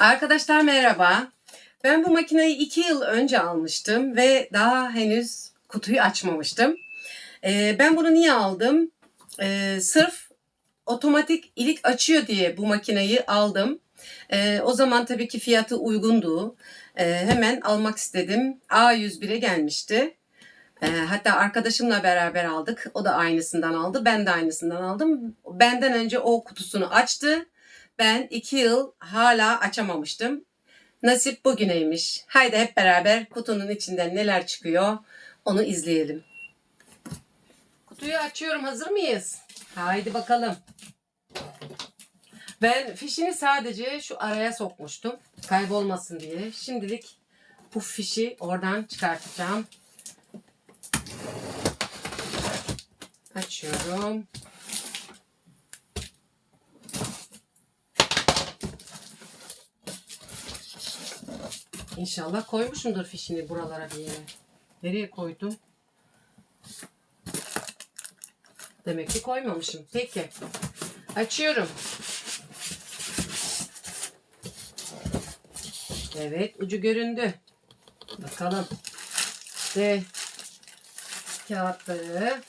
Arkadaşlar merhaba. Ben bu makineyi 2 yıl önce almıştım ve daha henüz kutuyu açmamıştım. Ee, ben bunu niye aldım? Ee, sırf otomatik ilik açıyor diye bu makineyi aldım. Ee, o zaman tabii ki fiyatı uygundu. Hemen almak istedim. A101'e gelmişti. Hatta arkadaşımla beraber aldık. O da aynısından aldı. Ben de aynısından aldım. Benden önce o kutusunu açtı. Ben iki yıl hala açamamıştım. Nasip bugüneymiş. Haydi hep beraber kutunun içinden neler çıkıyor onu izleyelim. Kutuyu açıyorum. Hazır mıyız? Haydi bakalım. Ben fişini sadece şu araya sokmuştum. Kaybolmasın diye. Şimdilik bu fişi oradan çıkartacağım. Açıyorum. İnşallah koymuşumdur fişini buralara bir yere. Nereye koydum? Demek ki koymamışım. Peki. Açıyorum. Evet ucu göründü. Bakalım. Ve kağıtları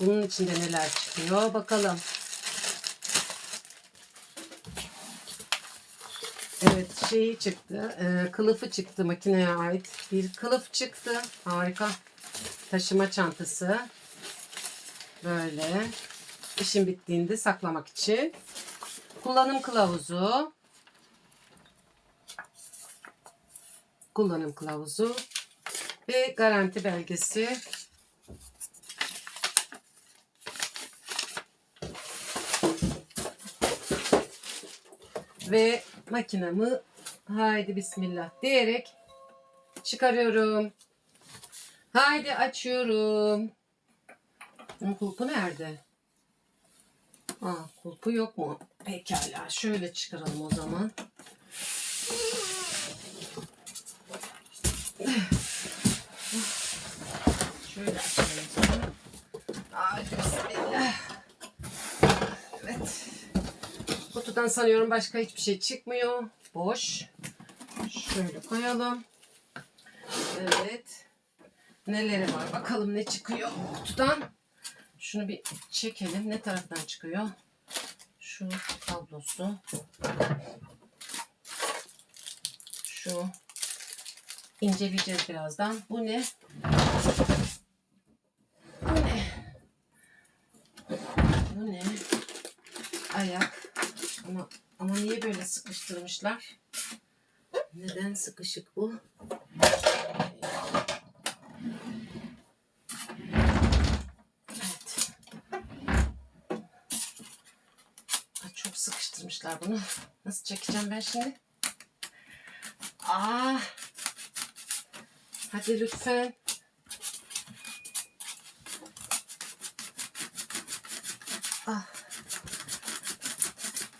bunun içinde neler çıkıyor bakalım. Evet şeyi çıktı. e, kılıfı çıktı makineye ait. Bir kılıf çıktı. Harika. Taşıma çantası. Böyle. İşin bittiğinde saklamak için. Kullanım kılavuzu. Kullanım kılavuzu. Ve garanti belgesi. Ve makinamı haydi bismillah diyerek çıkarıyorum. Haydi açıyorum. Bunun kulpu nerede? Aa, kulpu yok mu? Pekala. Şöyle çıkaralım o zaman. Şöyle açalım o zaman. Haydi bismillah. Evet. Kutudan sanıyorum başka hiçbir şey çıkmıyor. Boş. Şöyle koyalım. Evet. Neleri var? Bakalım ne çıkıyor kutudan. Şunu bir çekelim. Ne taraftan çıkıyor? Şu tablosu. Şu. İnceleyeceğiz birazdan. Bu ne? Bu ne? Bu ne? Ayak. Niye böyle sıkıştırmışlar? Neden sıkışık bu? Evet. Çok sıkıştırmışlar bunu. Nasıl çekeceğim ben şimdi? Aa! Hadi lütfen. Ah.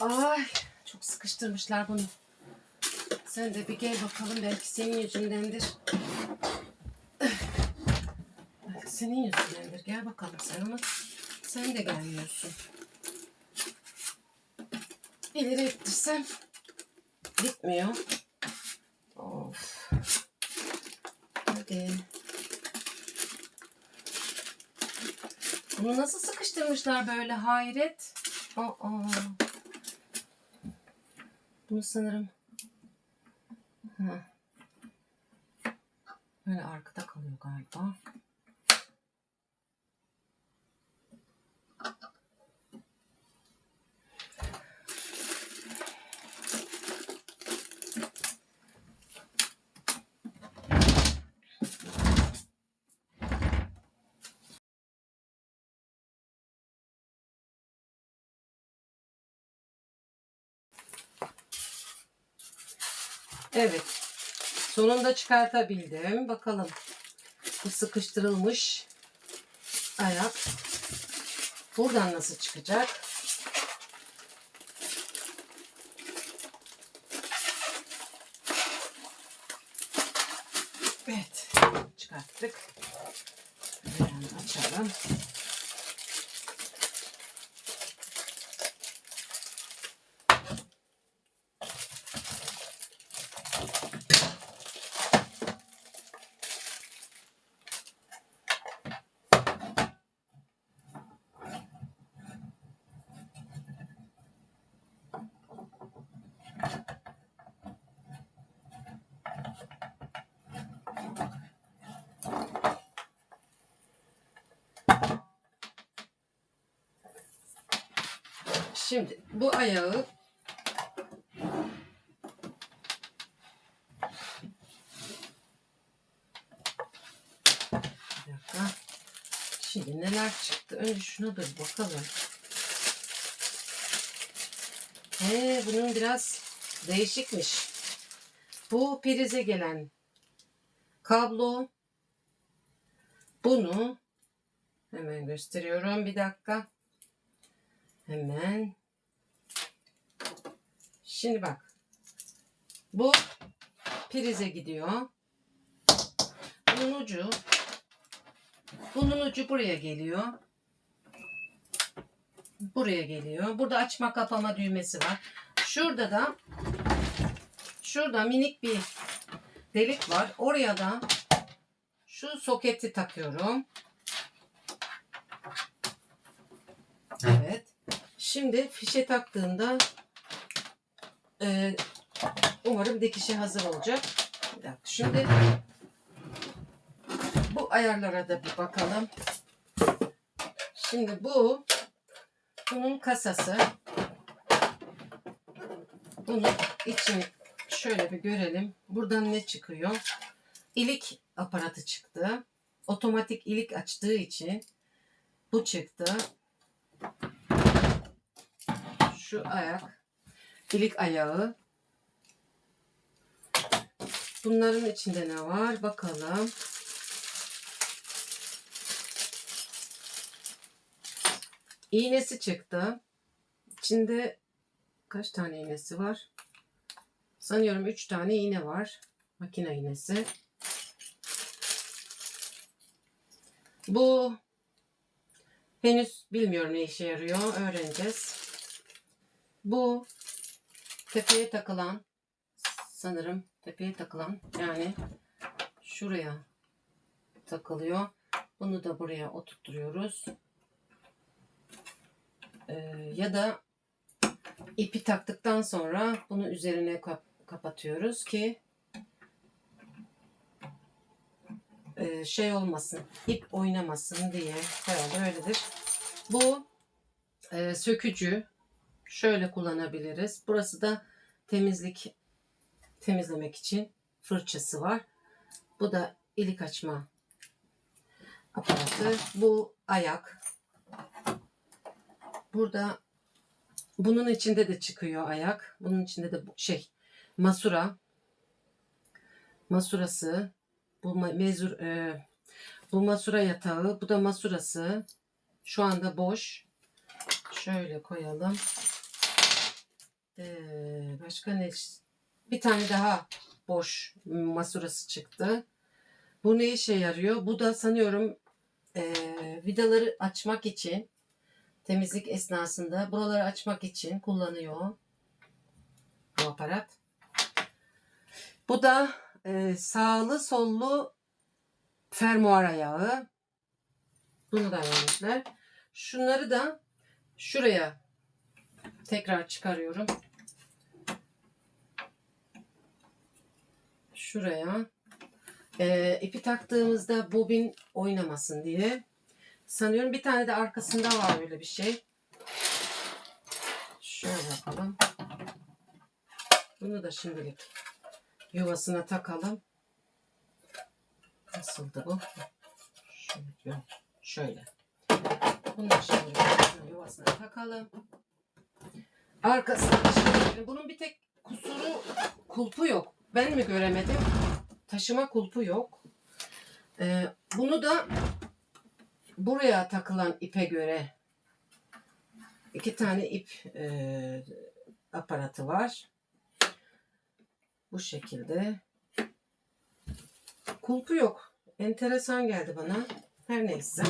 Ay sıkıştırmışlar bunu. Sen de bir gel bakalım belki senin yüzündendir. Belki senin yüzündendir. Gel bakalım sen ama sen de gelmiyorsun. İleri ittirsem gitmiyor. Of. Hadi. Bunu nasıl sıkıştırmışlar böyle hayret. Aa. Bunu sanırım Hı. böyle arkada kalıyor galiba. Evet. Sonunda çıkartabildim. Bakalım. Bu sıkıştırılmış ayak buradan nasıl çıkacak? Evet. Çıkarttık. Hemen açalım. Şimdi bu ayağı Bir dakika. Şimdi neler çıktı? Önce şuna bir bakalım. He, bunun biraz değişikmiş. Bu prize gelen kablo. Bunu hemen gösteriyorum. Bir dakika. Hemen. Şimdi bak. Bu prize gidiyor. Bunun ucu bunun ucu buraya geliyor. Buraya geliyor. Burada açma kapama düğmesi var. Şurada da şurada minik bir delik var. Oraya da şu soketi takıyorum. Evet. Şimdi fişe taktığında e, umarım dikişi hazır olacak. Bir dakika. Şimdi bu ayarlara da bir bakalım. Şimdi bu bunun kasası. Bunun içini şöyle bir görelim. Buradan ne çıkıyor? İlik aparatı çıktı. Otomatik ilik açtığı için bu çıktı. Şu ayak. İlik ayağı. Bunların içinde ne var? Bakalım. İğnesi çıktı. İçinde kaç tane iğnesi var? Sanıyorum 3 tane iğne var. Makine iğnesi. Bu henüz bilmiyorum ne işe yarıyor. Öğreneceğiz. Bu tepeye takılan sanırım tepeye takılan yani şuraya takılıyor. Bunu da buraya oturtturuyoruz. Ee, ya da ipi taktıktan sonra bunu üzerine kap- kapatıyoruz ki e, şey olmasın, ip oynamasın diye herhalde öyledir. Bu e, sökücü şöyle kullanabiliriz. Burası da temizlik temizlemek için fırçası var. Bu da ilik açma aparatı. Bu ayak. Burada bunun içinde de çıkıyor ayak. Bunun içinde de şey masura. Masurası. Bu mezur e, bu masura yatağı. Bu da masurası. Şu anda boş. Şöyle koyalım. Ee, başka ne? Bir tane daha boş masurası çıktı. Bu ne işe yarıyor? Bu da sanıyorum e, vidaları açmak için temizlik esnasında buraları açmak için kullanıyor bu aparat. Bu da e, sağlı sollu fermuar ayağı. Bunu da vermişler. Şunları da şuraya tekrar çıkarıyorum. Şuraya. E, ipi taktığımızda bobin oynamasın diye. Sanıyorum bir tane de arkasında var öyle bir şey. Şöyle yapalım. Bunu da şimdilik yuvasına takalım. Nasıldı bu? Şöyle. Şöyle. Bunu da şimdilik yuvasına takalım. Arkasına şimdi bunun bir tek kusuru kulpu yok. Ben mi göremedim? Taşıma kulpu yok. Ee, bunu da buraya takılan ipe göre iki tane ip e, aparatı var. Bu şekilde. Kulpu yok. Enteresan geldi bana. Her neyse.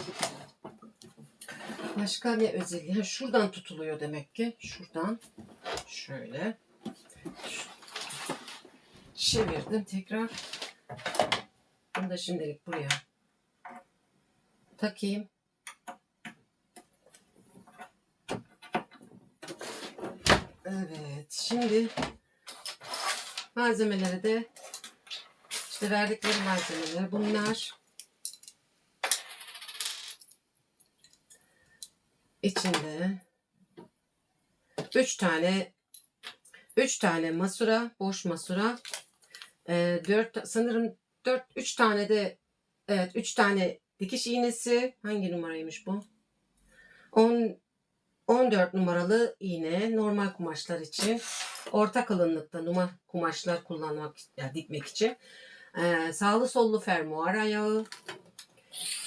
Başka ne özelliği? Ha, şuradan tutuluyor demek ki. Şuradan. Şöyle. Çevirdim tekrar. Bunu da şimdilik buraya takayım. Evet. Şimdi Malzemeleri de işte verdikleri malzemeler bunlar. İçinde 3 tane 3 tane masura, boş masura. 4 sanırım 4 3 tane de evet 3 tane dikiş iğnesi. Hangi numaraymış bu? 10 14 numaralı iğne normal kumaşlar için. Orta kalınlıkta numara kumaşlar kullanmak yani dikmek için. Ee, sağlı sollu fermuar ayağı.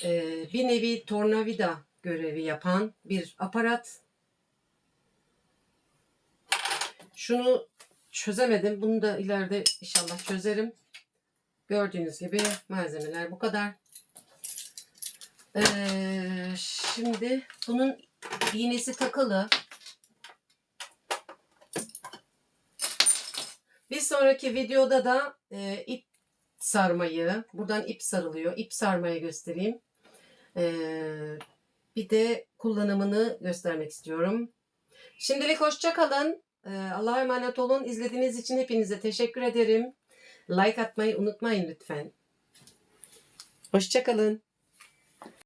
Ee, bir nevi tornavida görevi yapan bir aparat. Şunu çözemedim. Bunu da ileride inşallah çözerim. Gördüğünüz gibi malzemeler bu kadar. Ee, şimdi bunun iğnesi takılı. Bir sonraki videoda da e, ip sarmayı, buradan ip sarılıyor. İp sarmayı göstereyim. Ee, bir de kullanımını göstermek istiyorum. Şimdilik hoşça kalın. Ee, Allah'a emanet olun. İzlediğiniz için hepinize teşekkür ederim. Like atmayı unutmayın lütfen. Hoşça kalın.